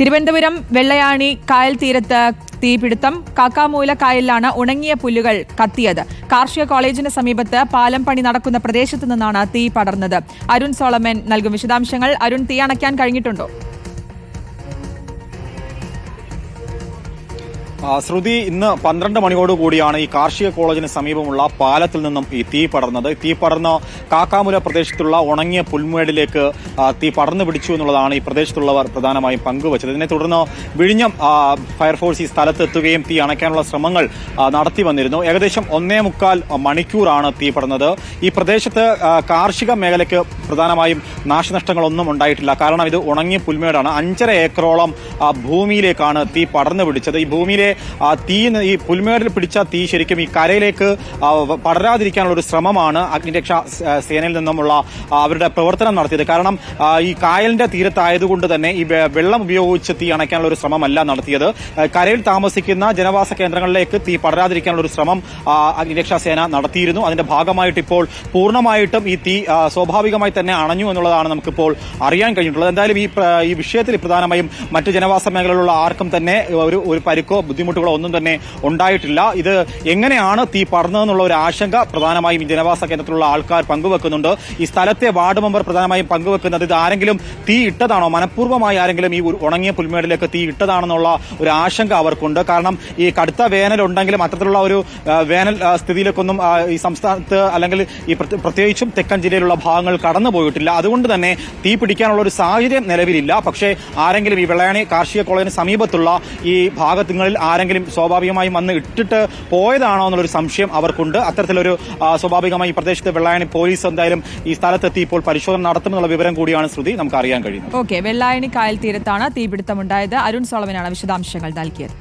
തിരുവനന്തപുരം വെള്ളയാണി കായൽ തീരത്ത് തീപിടുത്തം കാക്കാമൂല കായലിലാണ് ഉണങ്ങിയ പുല്ലുകൾ കത്തിയത്. കാർഷിക കോളേജിന് സമീപത്ത് പാലം പണി നടക്കുന്ന പ്രദേശത്തു നിന്നാണ് തീ പടർന്നത്. അരുൺ സോളമൻ നൽകും വിശദാംശങ്ങൾ. അരുൺ തീ അണയ്ക്കാൻ കഴിഞ്ഞിട്ടുണ്ടോ? ശ്രുതി ഇന്ന് പന്ത്രണ്ട് മണിയോട് കൂടിയാണ് ഈ കാർഷിക കോളേജിന് സമീപമുള്ള പാലത്തിൽ നിന്നും ഈ തീ പടർന്നത്. തീ പടർന്ന് കാക്കാമുല പ്രദേശത്തുള്ള ഉണങ്ങിയ പുൽമേടിലേക്ക് തീ പടർന്നു പിടിച്ചു എന്നുള്ളതാണ് ഈ പ്രദേശത്തുള്ളവർ പ്രധാനമായും പങ്കുവച്ചത്. ഇതിനെ തുടർന്ന് വിഴിഞ്ഞം ഫയർഫോഴ്സ് ഈ സ്ഥലത്ത് എത്തുകയും തീ അണയ്ക്കാനുള്ള ശ്രമങ്ങൾ നടത്തി വന്നിരുന്നു. ഏകദേശം ഒന്നേ മുക്കാൽ മണിക്കൂറാണ് തീ പടർന്നത്. ഈ പ്രദേശത്ത് കാർഷിക മേഖലയ്ക്ക് പ്രധാനമായും നാശനഷ്ടങ്ങളൊന്നും ഉണ്ടായിട്ടില്ല. കാരണം ഇത് ഉണങ്ങിയ പുൽമേടാണ്. അഞ്ചര ഏക്കറോളം ഭൂമിയിലേക്കാണ് തീ പടർന്നു പിടിച്ചത്. ഈ ഭൂമിയിലെ ആ, തീ ഈ പുൽമേടിൽ പിടിച്ച തീ ശരിക്കും ഈ കരയിലേക്ക് പടരാതിരിക്കാനുള്ള ഒരു ശ്രമമാണ് അഗ്നിരക്ഷാ സേനയിൽ നിന്നുമുള്ള അവരുടെ പ്രവർത്തനം നടത്തിയത്. കാരണം ഈ കായലിന്റെ തീരത്തായതുകൊണ്ട് തന്നെ ഈ വെള്ളം ഉപയോഗിച്ച് തീ അണയ്ക്കാനുള്ള ഒരു ശ്രമമല്ല നടത്തിയത്. കരയിൽ താമസിക്കുന്ന ജനവാസ കേന്ദ്രങ്ങളിലേക്ക് തീ പടരാതിരിക്കാനുള്ള ഒരു ശ്രമം അഗ്നിരക്ഷാ സേന നടത്തിയിരുന്നു. അതിന്റെ ഭാഗമായിട്ട് ഇപ്പോൾ പൂർണമായിട്ടും ഈ തീ സ്വാഭാവികമായി തന്നെ അണഞ്ഞു എന്നുള്ളതാണ് നമുക്കിപ്പോൾ അറിയാൻ കഴിഞ്ഞിട്ടുള്ളത്. എന്തായാലും ഈ ഈ വിഷയത്തിൽ പ്രധാനമായും മറ്റ് ജനവാസ മേഖലയിലുള്ള ആർക്കും തന്നെ ഒരു ഒരു പരിക്കോ ബുദ്ധിമുട്ടുകളോ ഒന്നും തന്നെ ഉണ്ടായിട്ടില്ല. ഇത് എങ്ങനെയാണ് തീ പടർന്നതെന്നുള്ള ഒരു ആശങ്ക പ്രധാനമായും ജനവാസ കേന്ദ്രത്തിലുള്ള ആൾക്കാർ പങ്കുവെക്കുന്നുണ്ട്. ഈ സ്ഥലത്തെ വാർഡ് മെമ്പർ പ്രധാനമായും പങ്കുവെക്കുന്നത് ഇത് ആരെങ്കിലും തീ ഇട്ടതാണോ? മനഃപൂർവമായി ആരെങ്കിലും ഈ ഉണങ്ങിയ പുൽമേടിലേക്ക് തീ ഇട്ടതാണെന്നുള്ള ഒരു ആശങ്ക അവർക്കുണ്ട്. കാരണം ഈ കടുത്ത വേനൽ ഉണ്ടെങ്കിലും അത്തരത്തിലുള്ള ഒരു വേനൽ സ്ഥിതിയിലേക്കൊന്നും ഈ സംസ്ഥാനത്ത് അല്ലെങ്കിൽ ഈ പ്രത്യേകിച്ചും തെക്കൻ ജില്ലയിലുള്ള ഭാഗങ്ങൾ കടന്നു പോയിട്ടില്ല. അതുകൊണ്ട് തന്നെ തീ പിടിക്കാനുള്ള ഒരു സാഹചര്യം നിലവിലില്ല. പക്ഷേ ആരെങ്കിലും ഈ വെള്ളയാണി കാർഷിക കോളേജിന് സമീപത്തുള്ള ഈ ഭാഗത്തുങ്ങളിൽ ആരെങ്കിലും സ്വാഭാവികമായും വന്ന് ഇട്ടിട്ട് പോയതാണോ എന്നുള്ളൊരു സംശയം അവർക്കുണ്ട്. അത്തരത്തിലൊരു സ്വാഭാവികമായി പ്രദേശത്ത് വെള്ളായണി പോലീസ് എന്തായാലും ഈ സ്ഥലത്തെത്തി ഇപ്പോൾ പരിശോധന നടത്തുമെന്നുള്ള വിവരം കൂടിയാണ് ശ്രുതി. നമുക്ക് അറിയാൻ കഴിയുന്നത്. ഓക്കെ വെള്ളായണി കായൽ തീരത്താണ് തീപിടുത്തമുണ്ടായത്. അരുൺ സോളമനാണ് വിശദാംശങ്ങൾ നൽകിയത്.